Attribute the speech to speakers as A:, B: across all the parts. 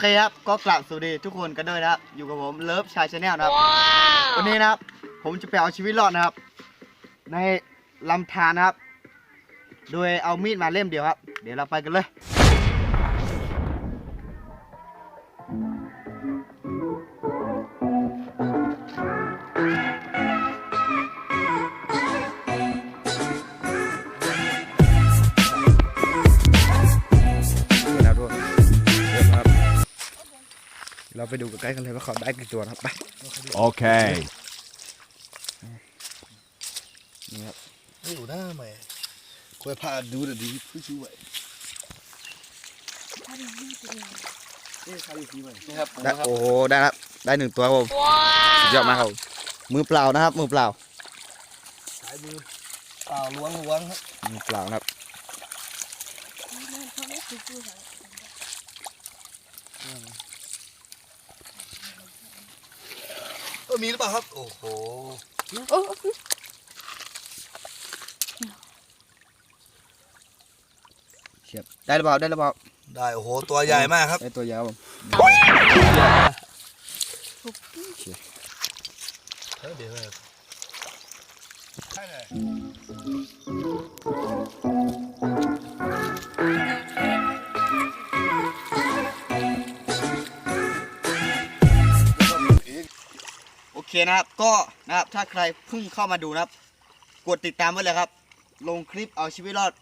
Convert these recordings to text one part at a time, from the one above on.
A: เคครับก็กลับสวัสดีทุกคนกันด้วยนะครับ อยู่กับผมเลิฟชายชาแนลนะครับ วันนี้นะครับ ผมจะไปเอาชีวิตรอดนะครับ ในลำธารนะครับ โดยเอามีดมาเล่มเดียวครับ เดี๋ยวเราไปกันเลยเเราไปดูกันใกล้กันเลยว่าเขาได้กี่ตัวนะครับไป
B: Okay.
A: นี่ครับ
C: ไม่อยู่หน้าไหมคอยพาดูแต่ดีผู้ช่วยนี่ใครอยู่ที่ไหนนี่ครับ
A: ได้โอ้โหได้ครับได้หนึ่งตัวครับผมสุดยอดมากครับผมมือเปล่านะครับ มือเปล่า
C: สายมือเปล่าล้วงล้วงครับ
A: มือเปล่านะครับ
C: เออมีหรือเปล่าครับ โอ้โห
A: เฉียบได้หรือเปล่าได้หรือเปล่า
C: ได้โอ้โหตัวใหญ่มากครับ
A: ได้ตัวยาวผม
C: เฮ้ยเดี๋ยวเลยใช่เลย
A: เคนะครับก็นะครับถ้าใครเพิ่งเข้ามาดูนะครับ กดติดตามไว้เลยครับ ลงคลิปเอาชีวิตรอด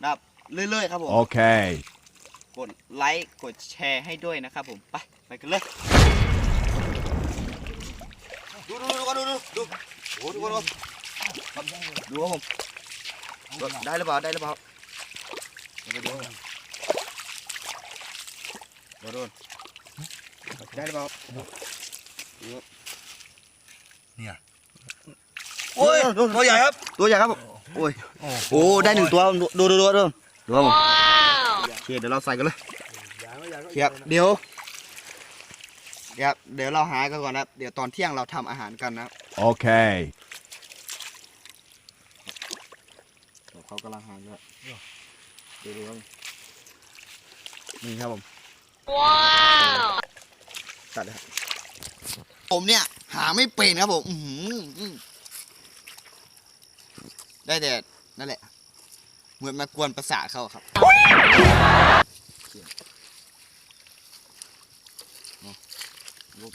A: นะครับเรื่อยๆครับผม
B: Okay.
A: กดไลค์กดแชร์ให้ด้วยนะครับผมไปไปกันเลย
C: ดูดูดูดูดูดูโอ้โหทุกคนครับ
A: ดูครับผมได้หรือเปล่าได้หรือเปล่าไปดูโดนโดนได้หรือเปล่า
C: โอ้ยตัวใหญ่ครับ
A: ตัวใหญ่ครับผมโอ้ยโอ้ได้หนึ่งตัวดูดูดูดูดูดูครับผมโอเคเดี๋ยวเราใส่กันเลยครับเดี๋ยวครับเดี๋ยวเราหากันก่อนนะครับเดี๋ยวตอนเที่ยงเราทำอาหารกันนะครับ
B: Okay.
A: เดี๋ยวเขากำลังหาอยู่ครับดูดูครับนี่ครับผมว้าวตัดเลยครับ ผมเนี่ย หาไม่เป็นครับผมได้แต่นั่นแหละ เหมือนมากวนประสาทเขาครับ
C: ลบ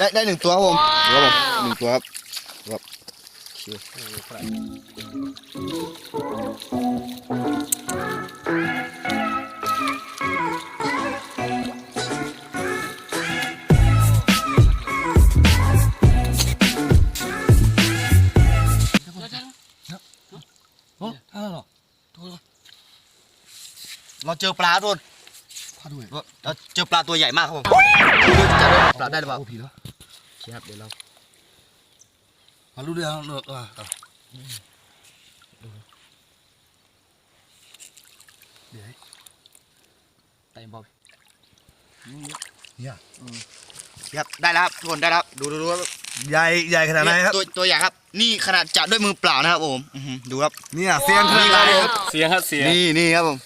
A: ได้ได้หนึ่งตัวครับผมครับผมหนึ่งตัวครับครับโอเคเราเจอปลาทุน
C: พาด้วย
A: เราเจอปลาตัวใหญ่มากครับผมดูจะได้ปลาได้หรือเปล่า
C: โอ้ผีแล้ว
A: ครับเดี๋ยวเรา
C: มาดูด้วยนะเลิกอะ
A: เต็มบอล
C: เนี่ย
A: ครับได้แล้วครับทุกคนได้แล้วดูดูดูครับ
C: ใหญ่ใหญ่ขนาดไหนครับ
A: ตัวตัวใหญ่ครับ นี่ขนาดจับด้วยมือเปล่านะครับผมอื้อหือดูครับ
C: เนี่ยเซียนขนาดไหนครับ
D: เสียงครับเสียง
A: นี่นี่ครับผม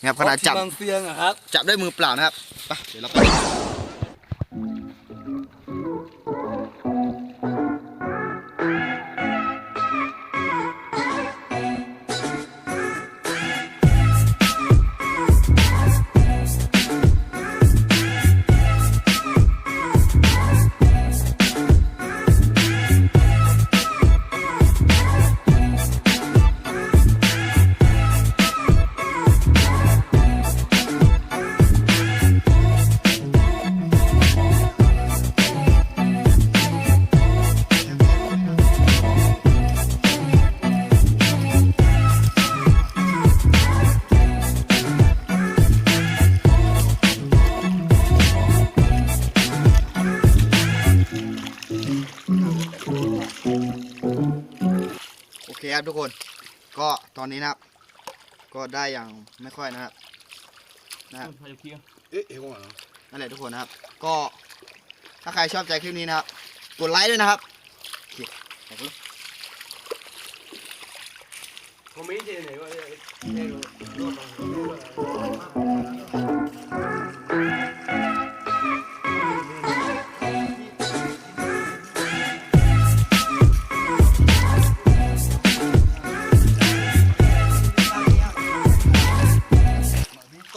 A: นี่ครับขนาดจับ
D: บางเสียงอะครับ
A: จับด้วยมือเปล่านะครับไปเดี๋ยวเราไป โอเคครับทุกคน ก็ตอนนี้นะครับ ก็ได้อย่างไม่ค่อยนะครับนะครับ
D: เอ๊ะเฮ้ยว่าเนาะ
A: นั่นแหละทุกคนนะครับ ก็ถ้าใครชอบใจคลิปนี้นะครับ กดไลค์ด้วยนะครับโอเคไปกันเลย
D: ผมไม่เจอไหนว่าเอ๊ะเอ๊ะ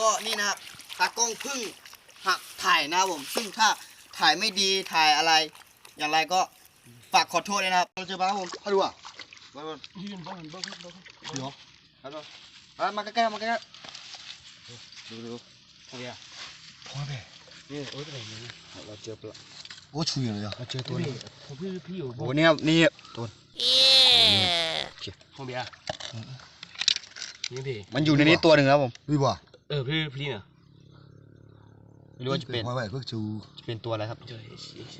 A: ก็นี่นะครับตากล้องเพึ่งหักถ่ายนะครับผม ซึ่งถ้าถ่ายไม่ดีถ่ายอะไร อย่างไรก็ฝากขอโทษด้วยนะครับเราเจอบ้างครับผมมาดูอะมาดู
D: ยืนบ้างบ้างบ้าง
A: เดี๋ยวมาดูอะมาใกล้ๆมาใกล้ๆดูดู
D: โอเคอะพ่อแม่นี่โอ้ยเป็นไงเนี่ยเราเจอปลา
A: โอ้ชุยเลยอะ
D: เราเจอตัวนี้ผมพี่พี่อยู่
A: โอ้นี่ครับนี่ตัว
D: ห้องเบียร์นี่พี่
A: มันอยู่ในนี้ตัวหนึ่งครับผม
C: Oui, bah.
D: เออพี่พี่เนี่ย
A: ไม่รู้ว่าจะเป็น
C: Ouais, ouais, faut que tu.
A: จะเป็นตัวอะไรครับ
D: เจอเอชเอช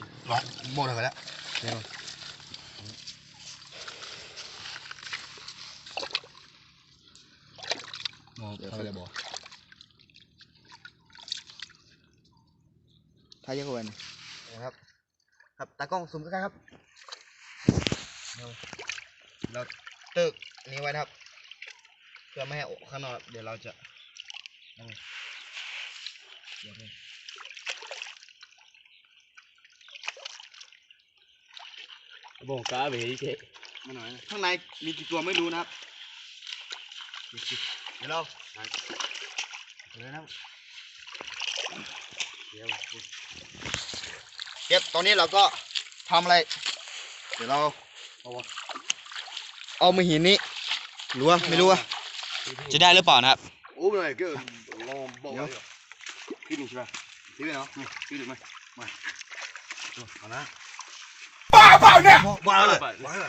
C: Bon, là, voilà.
A: มอง
C: Ça va d'abord.
A: ถ่ายเยอะกว่านี้นะครับ ครับตากล้องซูมใกล้ๆครับเราเราตึกอันนี้ไว้นะครับ เพื่อไม่ให้ออกข้างนอก เดี๋ยวเราจะนั่น เดี๋ยวนี้
D: บอกกาไปเจ๊
A: มาหน่อยข้างในมีกี่ตัวไม่รู้นะครับ เดี๋ยวเราเลยนะเดี๋ยวเก็บตอนนี้เราก็ทำอะไร เดี๋ยวเรา เอาเอามือหินนี้รือว่าไม่รู้ว่าจะได้หรือเปล่านะครับอู้เลยก็
C: Oh, mais que. Long, bon,
A: Yo.
C: ouais.
D: พี่นี่ใช่ป่ะ
A: พี่เนาะ
D: พี่ดูไหม
C: On a.
A: บ้าเลย
C: Voilà.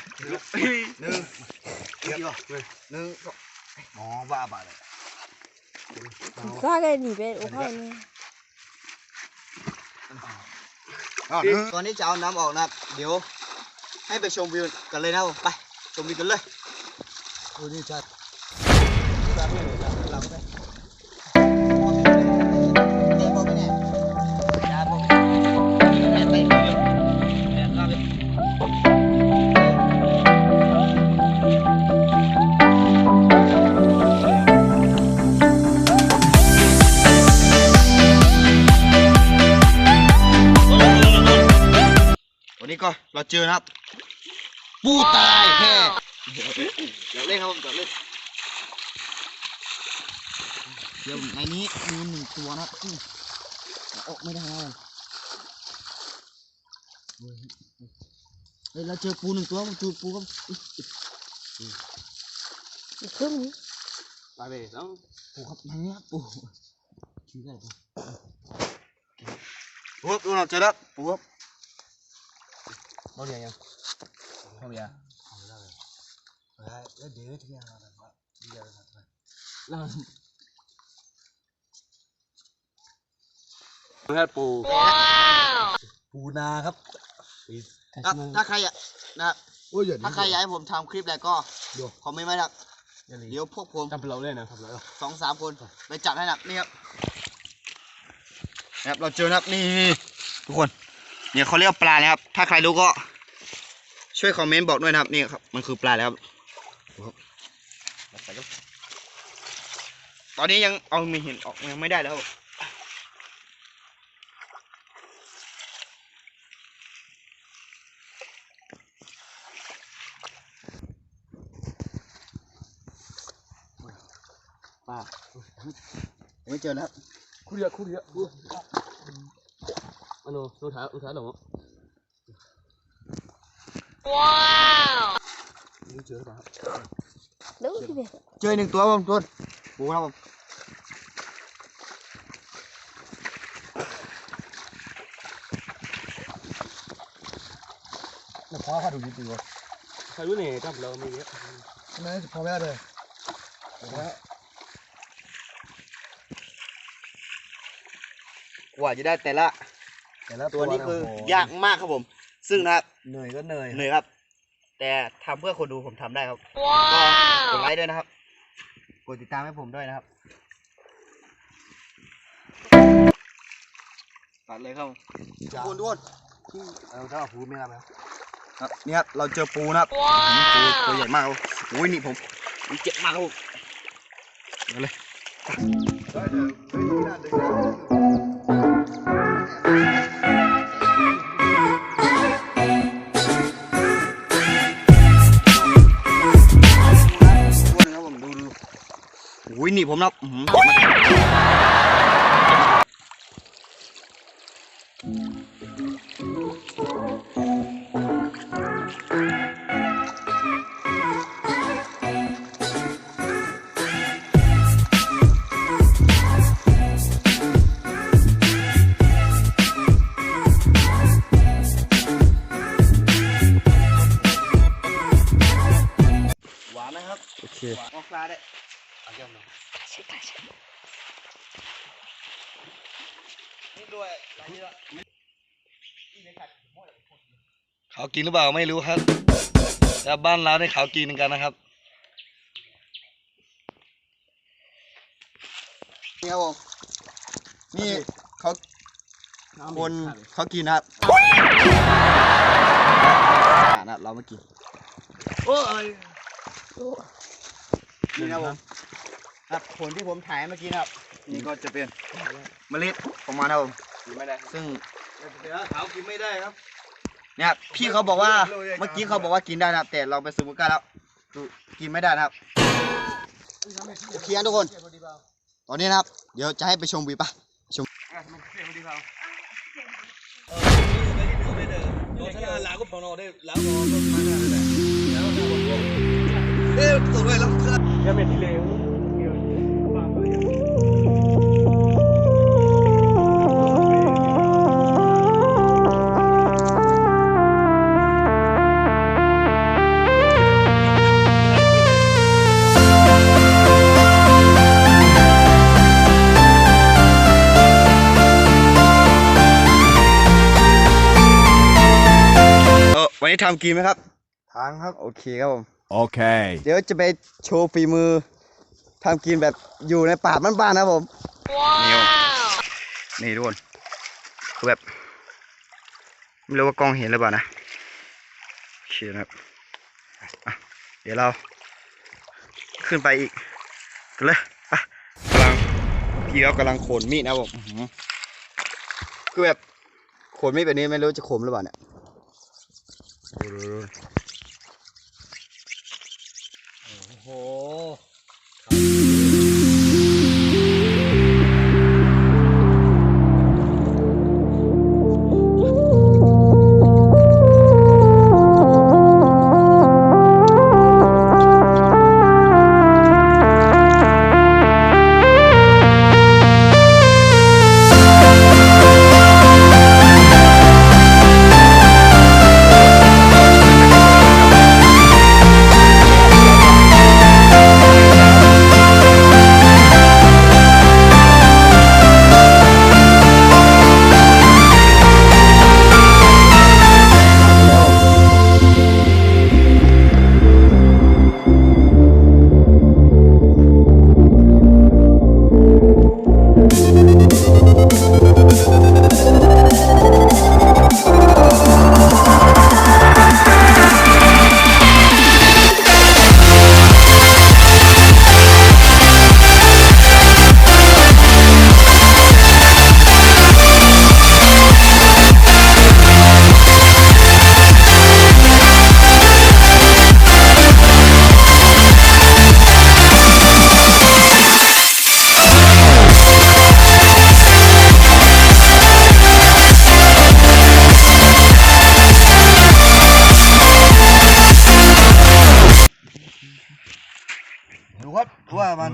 A: หนึ่ง
C: Yep.
A: หนึ่งสอง
C: On va à balle.
E: 大概里边我看呢，
A: อ่ะหนึ่งตอนนี้จะเอาน้ำออกนะครับ เดี๋ยวให้ไปชมวิวกันเลยนะครับผมไปชมวิวกันเลย
C: On est chat.
A: วัน เจอครับ ปูตายแฮ่เดี๋ยวเล่นครับผมเดี๋ยวเล่นเดี๋ยวในนี้มีหนึ่งตัวนะอืมออกไม่ได้แล้เฮ้ยเราเจอปูหนึ่งตัวมันจูอปูครับเค
E: รื่น
D: ไปเลยต้อง
A: ปูครับทางนี้ปูชื่ออะไรปูครับเราเจอแล้วปูครับ
D: เราเรียนยังห้องเบียร์
C: Ouais, là, des deux, tiens, là, là. Il y a là, là.
D: แล้วแค่ปู
C: ปูนาครับ
A: ครับถ้าใครอยากนะครับ
C: โอ้ยอย่า
A: ถ้าใครอยากให้ผมทำคลิปอะไรก็
C: เดี๋ยว
A: คอมเมนต์ไว้นะครับเดี๋ยวพวกผม
D: ทำเราเล่นนะทำเรา
A: สองสามคนไปจัดให้หนักนี่ครับนะครับเราเจอนะครับนี่ทุกคน เนี่ยเขาเรียกว่าปลานะครับ ถ้าใครรู้ก็ ช่วยคอมเมนต์บอกด้วยนะครับ นี่ครับ มันคือปลาแล้วครับตอนนี้ยังเอาไม่เห็นออกยังไม่ได้แล้ว
D: ปลา
A: ยังไม่เจอนะครับ
D: คู่เดียวคู่เดีย วอันนู้นนู้นท้ายนู้นท้ายหรอ
C: นี่เจอป่ะ
E: đâu cái gì
A: เจอหนึ่งตัวครับผมทุกคนปูครับผม
C: แล้วพอเขาดูดีดีวะ
D: ใครรู้เนี่ยทำเราไม่เยอะ
C: นั่นพอไม่ได้เลยแล้ว
A: กว่าจะได้แต่ละ
C: แต่ละ
A: ตัวนี้คือ
C: โโห
A: ยากมากครับผม ซึ่งนะครับ
C: เหนื่อยก็เหนื่อย
A: เหนื่อยครับ แต่ทำเพื่อคนดูผมทำได้ครับก็กดไลค์ด้วยนะครับกดติดตามให้ผมด้วยนะครับตัดเลยครับทุกคนทุกคน
C: เอาถ้าเอาหูไม่รับไหม
A: ครับนี่ครับเราเจอปูนะครับอืมปูตัวใหญ่มากครับโอ้ยนี่ผมมันเจ็บมากครับผมเอาเลย อุ้ยนี่ผมนะ กินหรือเปล่าไม่รู้ครับแต่บ้านเราได้เขากินกันนะครับนี่ครับผมนี่เขาคนเขากินนะครับอ่านะเราไม่กิน
C: โอ้ย
A: นี่ครับผมครับผลที่ผมถ่ายเมื่อกี้นะครับ นี่ก็จะเป็นเมล็ดของมันครับผม
D: ไม่ได้
A: ซึ่ง
C: เดี๋ยวเขากินไม่ได้ครับ
A: เนี่ยพี่เขาบอกว่าเมื่อกี้เขาบอกว่ากินได้นะครับแต่เราไปซูมกันแล้วกินไม่ได้นะครับโอเคนะทุกคน ตอนนี้นะครับ เดี๋ยวจะให้ไปชมวีปะชมเอ๊ะตัวด้ยแล้ว
D: ya me tiré
A: เออวัน นี้ทำกินไหมครับ
C: ทางครับ
A: โอเคครับผม
B: Okay.
A: เดี๋ยวจะไปโชว์ฝีมือทำกินแบบอยู่ในป่าบ้านๆนะครับผม นี่ครับนี่ทุกคนคือแบบไม่รู้ว่ากล้องเห็นหรือเปล่านะโอเคนะครับอะเดี๋ยวเรา ขึ้นไปอีกกันเลยอะกำลังพี่เขากำลังโขนมีดนะครับผมอื้อหือคือแบบโขนมีดแบบนี้ไม่รู้จะคมหรือเปล่าเนี่ย ดูดูดู
C: โ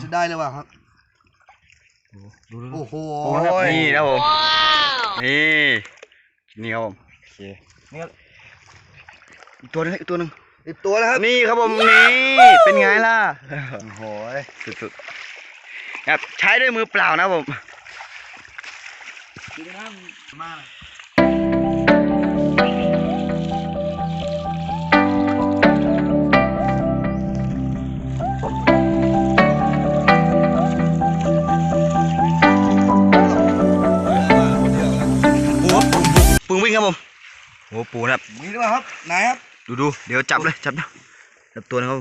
C: จะ
A: ได้หรือเปล่าครับ
C: ดูดู
A: โอ้โห
D: นี่นะผม
A: นี่นี่ครับผมโอเคนี่ครับอีกตัวหนึงอีกตัวหนึง
C: อีกตัวแล้วครับ
A: นี่ครับผมนี่เป็นไงล่ะ
C: โอ้โห
A: สุดๆครับใช้ด้วยมือเปล่านะผม
C: มา
A: ปูนะครับ
C: มีหรือเปล่าครับไหนครับ
A: ดูดูเดี๋ยวจับเลยจับนะจับตัวนะครับ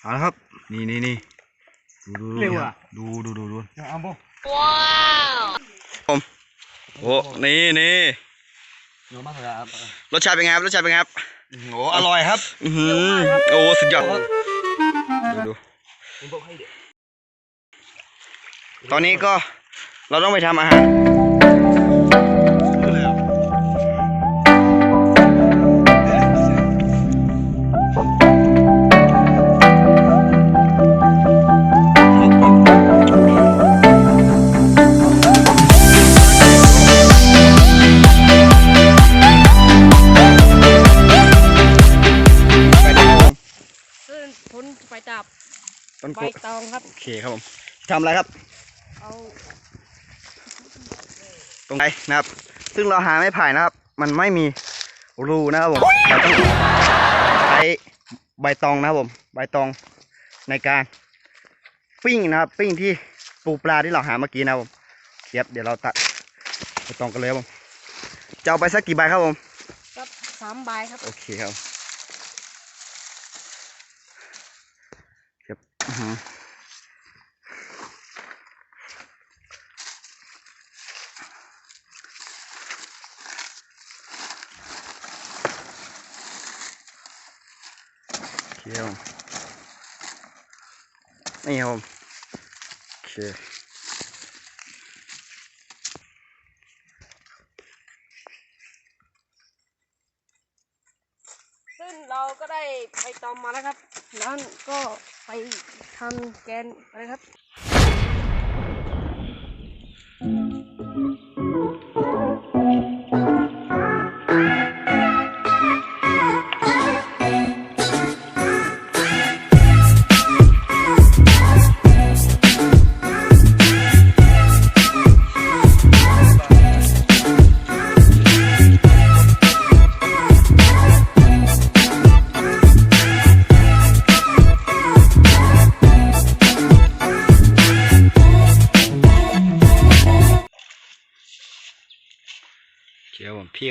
A: เอาละครับ นี่นี่นี่ดูดูดูดูดูดูดู
C: อย่าเอาบ่
A: โอ้นี่นี่
C: เนื้อมากเลยครับ
A: รสชาติเป็นไงครับรสชาติเป็นไงครับ
C: โอ้อร่อยครับ
A: อือหือโอ้สุดยอดดูดูตอนนี้ก็เราต้องไปทำอาหาร
E: ใบ
A: กล้วย
E: ตองครับ
A: โอเคครับผมทำอะไรครับ
E: เอา
A: ตรงไหนนะครับ ซึ่งเราหาไม้ไผ่นะครับ มันไม่มีรูนะครับผมเราต้องใช้ใบตองนะครับผม ใบตองในการปิ้งนะครับ ปิ้งที่ปูปลาที่เราหาเมื่อกี้นะครับผมเทียบเดี๋ยวเราตัดใบตองกันเลยครับผมจะเอาไปสักกี่ใบครับผม
E: ครับสามใบครับ
A: โอเคครับครับอื้อหือโอ เคครับผมนี่ครับโอเค
E: ซึ่งเราก็ได้ใบตองมาแล้วครับ นั้นก็ไป ทำแกนอะไรครับ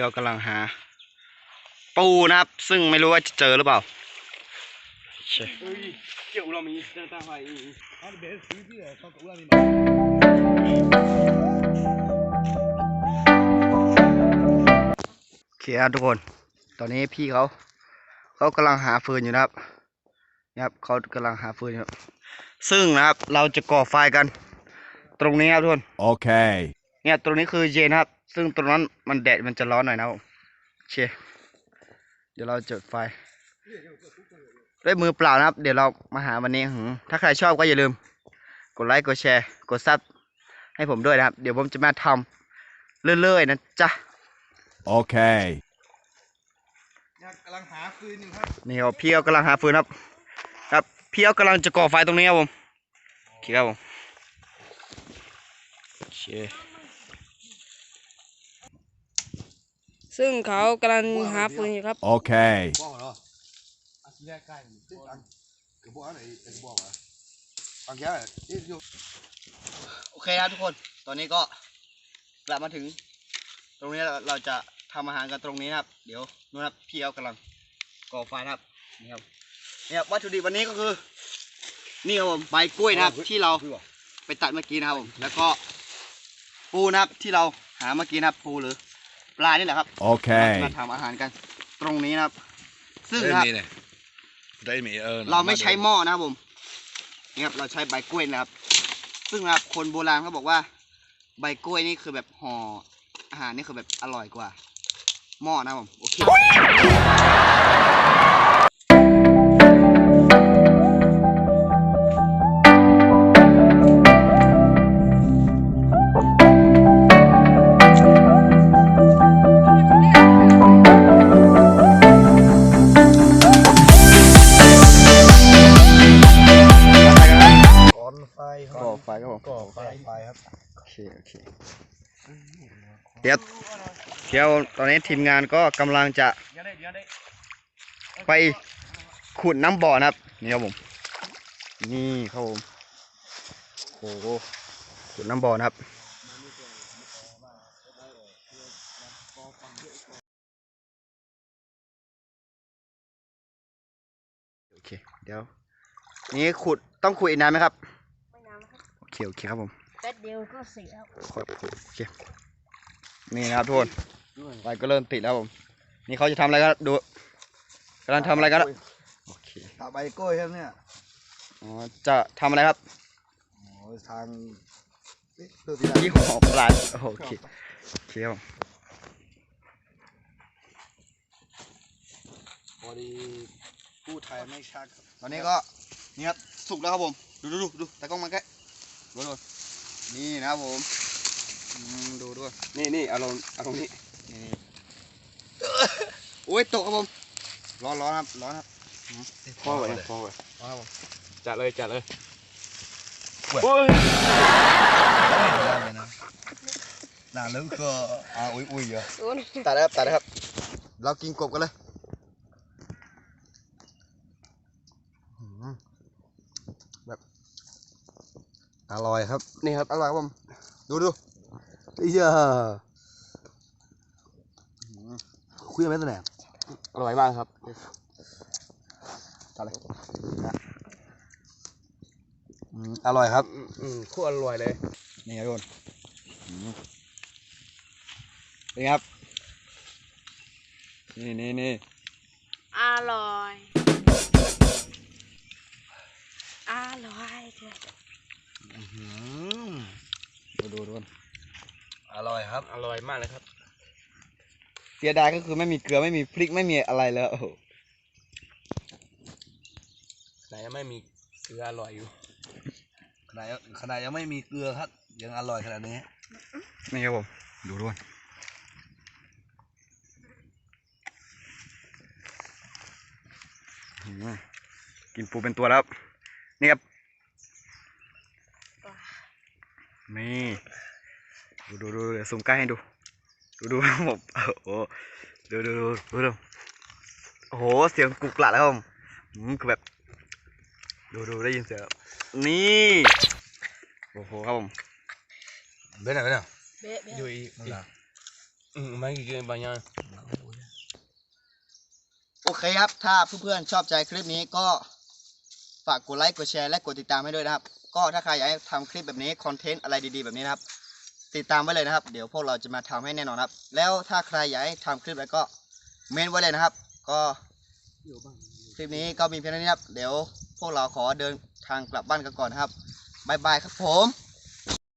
A: ครับผมพี่เขากำลังหา ปูนะครับ ซึ่งไม่รู้ว่าจะเจอหรือเปล่าโอเค
D: เฮ้ยเกี่ยวเรามีเดินตามไปอีก
C: เอาเบสซื้อที่ไหนเขากับว่ามี
A: โอเคครับทุกคน ตอนนี้พี่เขา เขากำลังหาฟืนอยู่นะครับนะครับเขากำลังหาฟืนอยู่ครับซึ่งนะครับเราจะก่อไฟกัน ตรงนี้ครับทุกคน
B: Okay.
A: เนี่ยตรงนี้คือเย็นครับ ซึ่งตรงนั้นมันแดดมันจะร้อนหน่อยนะครับผมโอเคเดี๋ยวเราจุดไฟด้วยมือเปล่านะครับ เดี๋ยวเรามาหาวันนี้หือถ้าใครชอบก็อย่าลืม กดไลค์กดแชร์ กดซับให้ผมด้วยนะครับ เดี๋ยวผมจะมาทำเรื่อยๆนะจ๊ะ
B: Okay.
C: เนี่ยกำลังหาฟืนอยู่ครับ
A: นี่ครับพี่เขากำลังหาฟืนครับ ครับพี่เขากำลังจะก่อไฟตรงนี้ครับผมโอเคครับผมโอเค
E: ซึ่งเขากำลังหาปืนอยู่ครับ
B: Okay.
C: บอกเหรออาชีพแรกใกล้ตึ้งอันกระบอกอะไรกระบอกอะบางแก้วเอ๊ะอยู่
A: โอเคครับทุกคน ตอนนี้ก็กลับมาถึง ตรงนี้เราเราจะทำอาหารกันตรงนี้นะครับ เดี๋ยวนู่นครับพี่เขากำลังก่อไฟนะครับ นี่ครับนี่ครับวัตถุดิบวันนี้ก็คือ นี่ครับผมใบกล้วยนะครับที่เราไปตัดเมื่อกี้นะครับผม แล้วก็ปูนะครับที่เราหาเมื่อกี้นะครับปูหรือ ปลานี่แหละครับ
B: Okay.
A: มาทำอาหารกันตรงนี้นะครับ ซึ่งนะครับ
B: ได้มีเออ
A: เราไม่ใช้หม้อนะครับผมนี่ครับเราใช้ใบกล้วยนะครับ ซึ่งนะครับคนโบราณเขาบอกว่า ใบกล้วยนี่คือแบบห่ออาหารนี่คือแบบอร่อยกว่าหม้อนะครับผมโอเค ดี๋ยวตอนนี้ทีมงานก็กำลังจะ
D: ไป
A: ขุดน้ำบ่อนะครับ นี่ครับผม นี่ครับผมโอ้โหขุดน้ำบ่อนะครับโอเคเดี๋ยว นี้ขุดต้องขุดอีกนานไหมครับ
E: ไม่นานครับ
A: โอเคโอเคครับผม
E: แป๊ดเดียวก็เสร็จแล้ว
A: โอเคนี่นะครับทุกคน ไฟก็เริ่มติดแล้วผม นี่เขาจะทำอะไรกันดูกำลังทำอะไรกันละโอเค
C: ตาใบกล้วยครับเนี่ย
A: อ๋อจะทำอะไรครับ
C: โอ้ทางเอ๊ะเพื่อที่
A: ยี่
C: ได้
A: ห้อปลาโอเคโอเคครับผม
C: พอดีพูดไทยไม่ชัดครับ
A: ตอนนี้ก็นี่ครับสุกแล้วครับผม ดูดูดูดูตากล้องมาใกล้ดูดูนี่นะครับผมอืมดูด้วย
D: นี่นี่เอาลงเอาลงนี่
A: นี่ นี่โอ้ยตกครับผม ร้อนร้อนครับ ร้อนครับ
D: พ่อไว้พ่อไว้
A: ร้อนครับผม
D: จัดเลยจัดเลย
C: โอ้
D: โอ้ย
C: ได้เลยนะน่าลึกก็อ่าอุ้ยอุ้ยเหรอ
E: โดน
A: ตัดนะครับตัดนะครับ เรากินกบกันเลยอืมแบบ
C: อร่อยครับ
A: นี่ครับ อร่อยครับผม ดูดู
C: ไอ้เหี้ย คุยกันไหมตัวไหน
D: อร่อยมากครับ
A: ตัดเลย
C: อืมอร่อยครับ
D: อืมอืมโคตรอร่อยเลย
A: นี่ครับทุกคนอืมเป็นไงครับ นี่นี่นี่
E: อร่อย อร่อยเถอะ
A: ดูดูดูก่อน
C: อร่อยครับ
D: อร่อยมากเลยครับ
A: เสียดายก็คือไม่มีเกลือไม่มีพริกไม่มีอะไรเลยโอ้โห
D: แต่ยังไม่มีเกลืออร่อยอยู่
C: ขนาดยังขนาดยังไม่มีเกลือครับ ยังอร่อยขนาดนี้
A: นี่ครับผมดูด้วยอืมกินปูเป็นตัวแล้วครับนี่ครับ นี่ ดูดูดูเดี๋ยวซูมใกล้ให้ดู ดูดูครับผมโอ้โหดูดูดูดูดูโอ้โหเสียงกุกกลัดแล้วครับผมอืมคือแบบ ดูดูได้ยินเสียงแล้วนี่โอ้โหครับผม
C: เบ้นไหนเบ้นไหน
E: เบ๊ะเบ๊ะ
D: อยู่อีก
C: นั่นแหละ
D: อืมไม่กินบางอย่าง
A: โอเคครับ ถ้าเพื่อนๆชอบใจคลิปนี้ก็ฝากกดไลค์กดแชร์และกดติดตามให้ด้วยนะครับ ก็ถ้าใครอยากให้ทำคลิปแบบนี้ คอนเทนต์อะไรดีๆ แบบนี้นะครับ ติดตามไว้เลยนะครับ เดี๋ยวพวกเราจะมาทำให้แน่นอนครับ แล้วถ้าใครอยากให้ทำคลิปอะไรก็เมนไว้เลยนะครับ ก็คลิปนี้ก็มีเพียงเท่านี้ครับ เดี๋ยวพวกเราขอเดินทางกลับบ้านกันก่อนครับบายบายครับผม